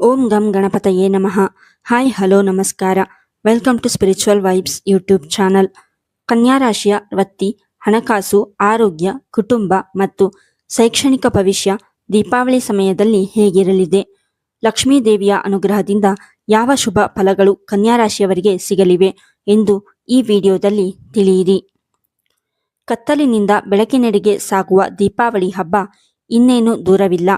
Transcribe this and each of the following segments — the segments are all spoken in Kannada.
ಓಂ ಗಂ ಗಣಪತಯೇ ನಮಃ. ಹಾಯ್, ಹಲೋ, ನಮಸ್ಕಾರ. Welcome to spiritual vibes YouTube channel. Kanya ರಾಶಿಯ ವೃತ್ತಿ, ಹಣಕಾಸು, ಆರೋಗ್ಯ, ಕುಟುಂಬ ಮತ್ತು ಶೈಕ್ಷಣಿಕ ಭವಿಷ್ಯ ದೀಪಾವಳಿ ಸಮಯದಲ್ಲಿ ಹೇಗಿರಲಿದೆ? ಲಕ್ಷ್ಮೀ ದೇವಿಯ ಅನುಗ್ರಹದಿಂದ ಯಾವ ಶುಭ ಫಲಗಳು ಕನ್ಯಾ ರಾಶಿಯವರಿಗೆ ಸಿಗಲಿವೆ ಎಂದು ಈ ವಿಡಿಯೋದಲ್ಲಿ ತಿಳಿಯಿರಿ. ಕತ್ತಲಿನಿಂದ ಬೆಳಕಿನೆಡೆಗೆ ಸಾಗುವ ದೀಪಾವಳಿ ಹಬ್ಬ ಇನ್ನೇನು ದೂರವಿಲ್ಲ.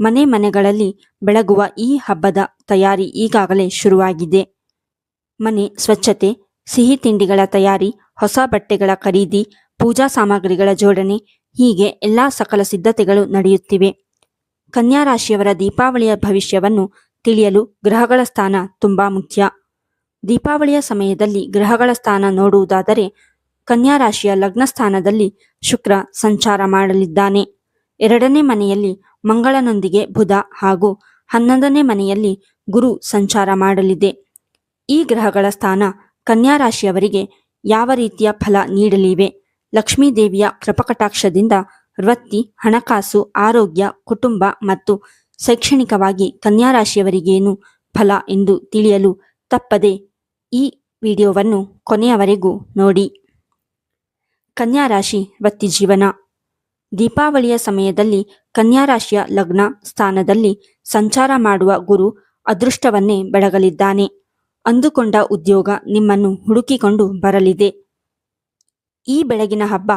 ಮನೆ ಮನೆಗಳಲ್ಲಿ ಬೆಳಗುವ ಈ ಹಬ್ಬದ ತಯಾರಿ ಈಗಾಗಲೇ ಶುರುವಾಗಿದೆ. ಮನೆ ಸ್ವಚ್ಛತೆ, ಸಿಹಿ ತಿಂಡಿಗಳ ತಯಾರಿ, ಹೊಸ ಬಟ್ಟೆಗಳ ಖರೀದಿ, ಪೂಜಾ ಸಾಮಗ್ರಿಗಳ ಜೋಡಣೆ ಹೀಗೆ ಎಲ್ಲಾ ಸಕಲ ಸಿದ್ಧತೆಗಳು ನಡೆಯುತ್ತಿವೆ. ಕನ್ಯಾ ರಾಶಿಯವರ ದೀಪಾವಳಿಯ ಭವಿಷ್ಯವನ್ನು ತಿಳಿಯಲು ಗ್ರಹಗಳ ಸ್ಥಾನ ತುಂಬಾ ಮುಖ್ಯ. ದೀಪಾವಳಿಯ ಸಮಯದಲ್ಲಿ ಗ್ರಹಗಳ ಸ್ಥಾನ ನೋಡುವುದಾದರೆ ಕನ್ಯಾ ರಾಶಿಯ ಲಗ್ನ ಸ್ಥಾನದಲ್ಲಿ ಶುಕ್ರ ಸಂಚಾರ ಮಾಡಲಿದ್ದಾನೆ. ಎರಡನೇ ಮನೆಯಲ್ಲಿ ಮಂಗಳನೊಂದಿಗೆ ಬುಧ ಹಾಗೂ ಹನ್ನೊಂದನೇ ಮನೆಯಲ್ಲಿ ಗುರು ಸಂಚಾರ ಮಾಡಲಿದೆ. ಈ ಗ್ರಹಗಳ ಸ್ಥಾನ ಕನ್ಯಾ ರಾಶಿಯವರಿಗೆ ಯಾವ ರೀತಿಯ ಫಲ ನೀಡಲಿವೆ? ಲಕ್ಷ್ಮೀ ದೇವಿಯ ಕೃಪಕಟಾಕ್ಷದಿಂದ ವೃತ್ತಿ, ಹಣಕಾಸು, ಆರೋಗ್ಯ, ಕುಟುಂಬ ಮತ್ತು ಶೈಕ್ಷಣಿಕವಾಗಿ ಕನ್ಯಾ ರಾಶಿಯವರಿಗೇನು ಫಲ ಎಂದು ತಿಳಿಯಲು ತಪ್ಪದೆ ಈ ವಿಡಿಯೋವನ್ನು ಕೊನೆಯವರೆಗೂ ನೋಡಿ. ಕನ್ಯಾ ರಾಶಿ ವೃತ್ತಿ ಜೀವನ ದೀಪಾವಳಿಯ ಸಮಯದಲ್ಲಿ ಕನ್ಯಾ ರಾಶಿಯ ಲಗ್ನ ಸ್ಥಾನದಲ್ಲಿ ಸಂಚಾರ ಮಾಡುವ ಗುರು ಅದೃಷ್ಟವನ್ನೇ ಬೆಳಗಲಿದ್ದಾನೆ. ಅಂದುಕೊಂಡ ಉದ್ಯೋಗ ನಿಮ್ಮನ್ನು ಹುಡುಕಿಕೊಂಡು ಬರಲಿದೆ. ಈ ಬೆಳಗಿನ ಹಬ್ಬ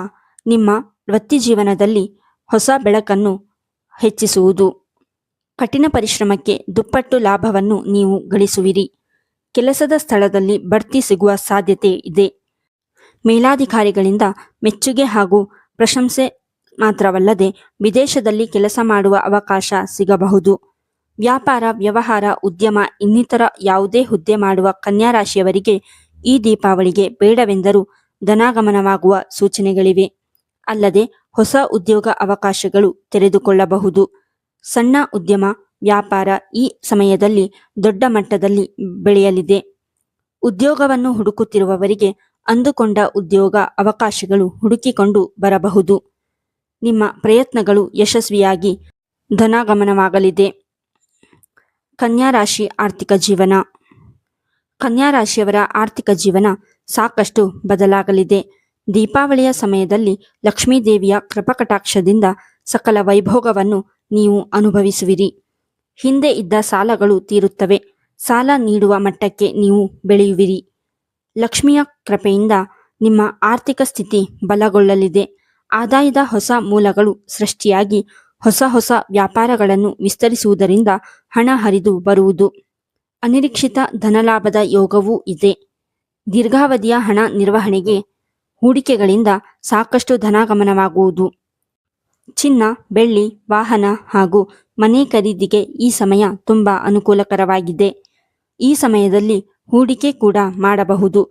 ನಿಮ್ಮ ವೃತ್ತಿ ಜೀವನದಲ್ಲಿ ಹೊಸ ಬೆಳಕನ್ನು ಹೆಚ್ಚಿಸುವುದು. ಕಠಿಣ ಪರಿಶ್ರಮಕ್ಕೆ ದುಪ್ಪಟ್ಟು ಲಾಭವನ್ನು ನೀವು ಗಳಿಸುವಿರಿ. ಕೆಲಸದ ಸ್ಥಳದಲ್ಲಿ ಬಡ್ತಿ ಸಿಗುವ ಸಾಧ್ಯತೆ ಇದೆ. ಮೇಲಾಧಿಕಾರಿಗಳಿಂದ ಮೆಚ್ಚುಗೆ ಹಾಗೂ ಪ್ರಶಂಸೆ ಮಾತ್ರವಲ್ಲದೆ ವಿದೇಶದಲ್ಲಿ ಕೆಲಸ ಮಾಡುವ ಅವಕಾಶ ಸಿಗಬಹುದು. ವ್ಯಾಪಾರ, ವ್ಯವಹಾರ, ಉದ್ಯಮ, ಇನ್ನಿತರ ಯಾವುದೇ ಹುದ್ದೆ ಮಾಡುವ ಕನ್ಯಾ ರಾಶಿಯವರಿಗೆ ಈ ದೀಪಾವಳಿಗೆ ಬೇಡವೆಂದರೂ ಧನಾಗಮನವಾಗುವ ಸೂಚನೆಗಳಿವೆ. ಅಲ್ಲದೆ ಹೊಸ ಉದ್ಯೋಗ ಅವಕಾಶಗಳು ತೆರೆದುಕೊಳ್ಳಬಹುದು. ಸಣ್ಣ ಉದ್ಯಮ, ವ್ಯಾಪಾರ ಈ ಸಮಯದಲ್ಲಿ ದೊಡ್ಡ ಮಟ್ಟದಲ್ಲಿ ಬೆಳೆಯಲಿದೆ. ಉದ್ಯೋಗವನ್ನು ಹುಡುಕುತ್ತಿರುವವರಿಗೆ ಅಂದುಕೊಂಡ ಉದ್ಯೋಗ ಅವಕಾಶಗಳು ಹುಡುಕಿಕೊಂಡು ಬರಬಹುದು. ನಿಮ್ಮ ಪ್ರಯತ್ನಗಳು ಯಶಸ್ವಿಯಾಗಿ ಧನಾಗಮನವಾಗಲಿದೆ. ಕನ್ಯಾ ರಾಶಿ ಆರ್ಥಿಕ ಜೀವನ. ಕನ್ಯಾ ರಾಶಿಯವರ ಆರ್ಥಿಕ ಜೀವನ ಸಾಕಷ್ಟು ಬದಲಾಗಲಿದೆ. ದೀಪಾವಳಿಯ ಸಮಯದಲ್ಲಿ ಲಕ್ಷ್ಮೀ ದೇವಿಯ ಕೃಪಕಟಾಕ್ಷದಿಂದ ಸಕಲ ವೈಭೋಗವನ್ನು ನೀವು ಅನುಭವಿಸುವಿರಿ. ಹಿಂದೆ ಇದ್ದ ಸಾಲಗಳು ತೀರುತ್ತವೆ. ಸಾಲ ನೀಡುವ ಮಟ್ಟಕ್ಕೆ ನೀವು ಬೆಳೆಯುವಿರಿ. ಲಕ್ಷ್ಮಿಯ ಕೃಪೆಯಿಂದ ನಿಮ್ಮ ಆರ್ಥಿಕ ಸ್ಥಿತಿ ಬಲಗೊಳ್ಳಲಿದೆ. ಆದಾಯದ ಹೊಸ ಮೂಲಗಳು ಸೃಷ್ಟಿಯಾಗಿ ಹೊಸ ಹೊಸ ವ್ಯಾಪಾರಗಳನ್ನು ವಿಸ್ತರಿಸುವುದರಿಂದ ಹಣ ಹರಿದು ಬರುವುದು. ಅನಿರೀಕ್ಷಿತ ಧನಲಾಭದ ಯೋಗವೂ ಇದೆ. ದೀರ್ಘಾವಧಿಯ ಹಣ ನಿರ್ವಹಣೆಗೆ ಹೂಡಿಕೆಗಳಿಂದ ಸಾಕಷ್ಟು ಧನಾಗಮನವಾಗುವುದು. ಚಿನ್ನ, ಬೆಳ್ಳಿ, ವಾಹನ ಹಾಗೂ ಮನೆ ಖರೀದಿಗೆ ಈ ಸಮಯ ತುಂಬ ಅನುಕೂಲಕರವಾಗಿದೆ. ಈ ಸಮಯದಲ್ಲಿ ಹೂಡಿಕೆ ಕೂಡ ಮಾಡಬಹುದು.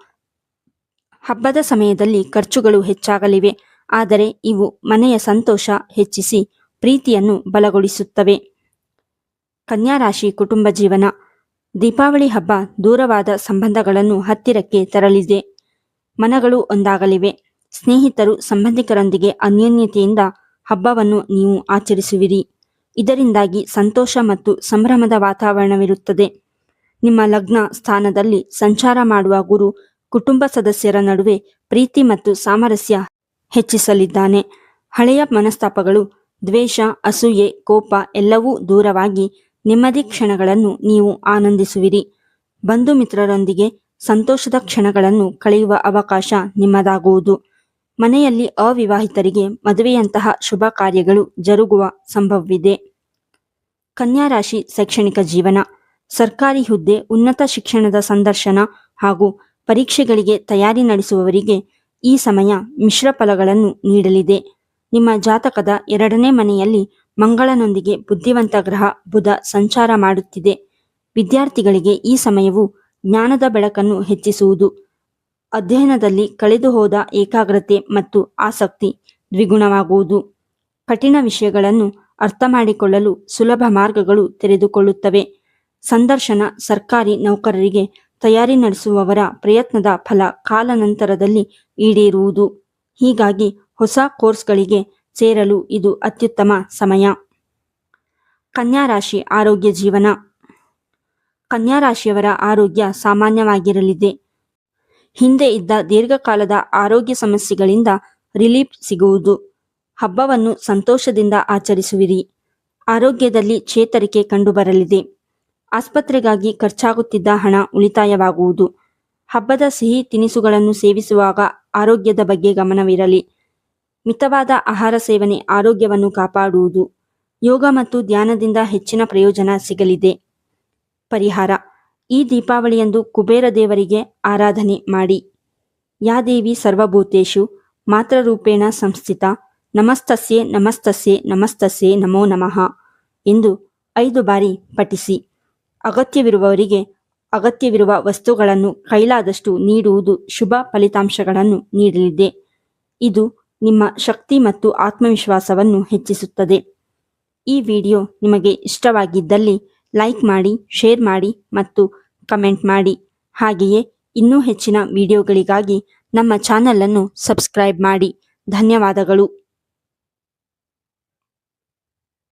ಹಬ್ಬದ ಸಮಯದಲ್ಲಿ ಖರ್ಚುಗಳು ಹೆಚ್ಚಾಗಲಿವೆ. ಆದರೆ ಇವು ಮನೆಯ ಸಂತೋಷ ಹೆಚ್ಚಿಸಿ ಪ್ರೀತಿಯನ್ನು ಬಲಗೊಳಿಸುತ್ತವೆ. ಕನ್ಯಾ ರಾಶಿ ಕುಟುಂಬ ಜೀವನ. ದೀಪಾವಳಿ ಹಬ್ಬ ದೂರವಾದ ಸಂಬಂಧಗಳನ್ನು ಹತ್ತಿರಕ್ಕೆ ತರಲಿದೆ. ಮನಗಳು ಒಂದಾಗಲಿವೆ. ಸ್ನೇಹಿತರು ಸಂಬಂಧಿಕರೊಂದಿಗೆ ಅನ್ಯೋನ್ಯತೆಯಿಂದ ಹಬ್ಬವನ್ನು ನೀವು ಆಚರಿಸುವಿರಿ. ಇದರಿಂದಾಗಿ ಸಂತೋಷ ಮತ್ತು ಸಂಭ್ರಮದ ವಾತಾವರಣವಿರುತ್ತದೆ. ನಿಮ್ಮ ಲಗ್ನ ಸ್ಥಾನದಲ್ಲಿ ಸಂಚಾರ ಮಾಡುವ ಗುರು ಕುಟುಂಬ ಸದಸ್ಯರ ನಡುವೆ ಪ್ರೀತಿ ಮತ್ತು ಸಾಮರಸ್ಯ ಹೆಚ್ಚಿಸಲಿದ್ದಾನೆ. ಹಳೆಯ ಮನಸ್ತಾಪಗಳು, ದ್ವೇಷ, ಅಸೂಯೆ, ಕೋಪ ಎಲ್ಲವೂ ದೂರವಾಗಿ ನೆಮ್ಮದಿ ಕ್ಷಣಗಳನ್ನು ನೀವು ಆನಂದಿಸುವಿರಿ. ಬಂಧು ಮಿತ್ರರೊಂದಿಗೆ ಸಂತೋಷದ ಕ್ಷಣಗಳನ್ನು ಕಳೆಯುವ ಅವಕಾಶ ನಿಮ್ಮದಾಗುವುದು. ಮನೆಯಲ್ಲಿ ಅವಿವಾಹಿತರಿಗೆ ಮದುವೆಯಂತಹ ಶುಭ ಕಾರ್ಯಗಳು ಜರುಗುವ ಸಂಭವವಿದೆ. ಕನ್ಯಾ ರಾಶಿ ಶೈಕ್ಷಣಿಕ ಜೀವನ, ಸರ್ಕಾರಿ ಹುದ್ದೆ, ಉನ್ನತ ಶಿಕ್ಷಣದ ಸಂದರ್ಶನ ಹಾಗೂ ಪರೀಕ್ಷೆಗಳಿಗೆ ತಯಾರಿ ನಡೆಸುವವರಿಗೆ ಈ ಸಮಯ ಮಿಶ್ರ ಫಲಗಳನ್ನು ನೀಡಲಿದೆ. ನಿಮ್ಮ ಜಾತಕದ ಎರಡನೇ ಮನೆಯಲ್ಲಿ ಮಂಗಳನೊಂದಿಗೆ ಬುದ್ಧಿವಂತ ಗ್ರಹ ಬುಧ ಸಂಚಾರ ಮಾಡುತ್ತಿದೆ. ವಿದ್ಯಾರ್ಥಿಗಳಿಗೆ ಈ ಸಮಯವು ಜ್ಞಾನದ ಬೆಳಕನ್ನು ಹೆಚ್ಚಿಸುವುದು. ಅಧ್ಯಯನದಲ್ಲಿ ಕಳೆದು ಹೋದ ಏಕಾಗ್ರತೆ ಮತ್ತು ಆಸಕ್ತಿ ದ್ವಿಗುಣವಾಗುವುದು. ಕಠಿಣ ವಿಷಯಗಳನ್ನು ಅರ್ಥ ಮಾಡಿಕೊಳ್ಳಲು ಸುಲಭ ಮಾರ್ಗಗಳು ತೆರೆದುಕೊಳ್ಳುತ್ತವೆ. ಸಂದರ್ಶನ ಸರ್ಕಾರಿ ನೌಕರರಿಗೆ ತಯಾರಿ ನಡೆಸುವವರ ಪ್ರಯತ್ನದ ಫಲ ಕಾಲಾನಂತರದಲ್ಲಿ ಈಡೇರುವುದು. ಹೀಗಾಗಿ ಹೊಸ ಕೋರ್ಸ್ಗಳಿಗೆ ಸೇರಲು ಇದು ಅತ್ಯುತ್ತಮ ಸಮಯ. ಕನ್ಯಾ ರಾಶಿ ಆರೋಗ್ಯ ಜೀವನ. ಕನ್ಯಾ ರಾಶಿಯವರ ಆರೋಗ್ಯ ಸಾಮಾನ್ಯವಾಗಿರಲಿದೆ. ಹಿಂದೆ ಇದ್ದ ದೀರ್ಘಕಾಲದ ಆರೋಗ್ಯ ಸಮಸ್ಯೆಗಳಿಂದ ರಿಲೀಫ್ ಸಿಗುವುದು. ಹಬ್ಬವನ್ನು ಸಂತೋಷದಿಂದ ಆಚರಿಸುವಿರಿ. ಆರೋಗ್ಯದಲ್ಲಿ ಚೇತರಿಕೆ ಕಂಡುಬರಲಿದೆ. ಆಸ್ಪತ್ರೆಗಾಗಿ ಖರ್ಚಾಗುತ್ತಿದ್ದ ಹಣ ಉಳಿತಾಯವಾಗುವುದು. ಹಬ್ಬದ ಸಿಹಿ ತಿನಿಸುಗಳನ್ನು ಸೇವಿಸುವಾಗ ಆರೋಗ್ಯದ ಬಗ್ಗೆ ಗಮನವಿರಲಿ. ಮಿತವಾದ ಆಹಾರ ಸೇವನೆ ಆರೋಗ್ಯವನ್ನು ಕಾಪಾಡುವುದು. ಯೋಗ ಮತ್ತು ಧ್ಯಾನದಿಂದ ಹೆಚ್ಚಿನ ಪ್ರಯೋಜನ ಸಿಗಲಿದೆ. ಪರಿಹಾರ. ಈ ದೀಪಾವಳಿಯಂದು ಕುಬೇರ ದೇವರಿಗೆ ಆರಾಧನೆ ಮಾಡಿ. ಯಾ ದೇವಿ ಸರ್ವಭೂತೇಷು ಮಾತ್ರರೂಪೇಣ ಸಂಸ್ಥಿತ, ನಮಸ್ತಸ್ಯೆ ನಮಸ್ತಸ್ಯೆ ನಮಸ್ತಸ್ಯೆ ನಮೋ ನಮಃ ಎಂದು ಐದು ಬಾರಿ ಪಠಿಸಿ. ಅಗತ್ಯವಿರುವವರಿಗೆ ಅಗತ್ಯವಿರುವ ವಸ್ತುಗಳನ್ನು ಕೈಲಾದಷ್ಟು ನೀಡುವುದು ಶುಭ ಫಲಿತಾಂಶಗಳನ್ನು ನೀಡಲಿದೆ. ಇದು ನಿಮ್ಮ ಶಕ್ತಿ ಮತ್ತು ಆತ್ಮವಿಶ್ವಾಸವನ್ನು ಹೆಚ್ಚಿಸುತ್ತದೆ. ಈ ವಿಡಿಯೋ ನಿಮಗೆ ಇಷ್ಟವಾಗಿದ್ದಲ್ಲಿ ಲೈಕ್ ಮಾಡಿ, ಶೇರ್ ಮಾಡಿ ಮತ್ತು ಕಮೆಂಟ್ ಮಾಡಿ. ಹಾಗೆಯೇ ಇನ್ನೂ ಹೆಚ್ಚಿನ ವಿಡಿಯೋಗಳಿಗಾಗಿ ನಮ್ಮ ಚಾನಲನ್ನು ಸಬ್ಸ್ಕ್ರೈಬ್ ಮಾಡಿ. ಧನ್ಯವಾದಗಳು.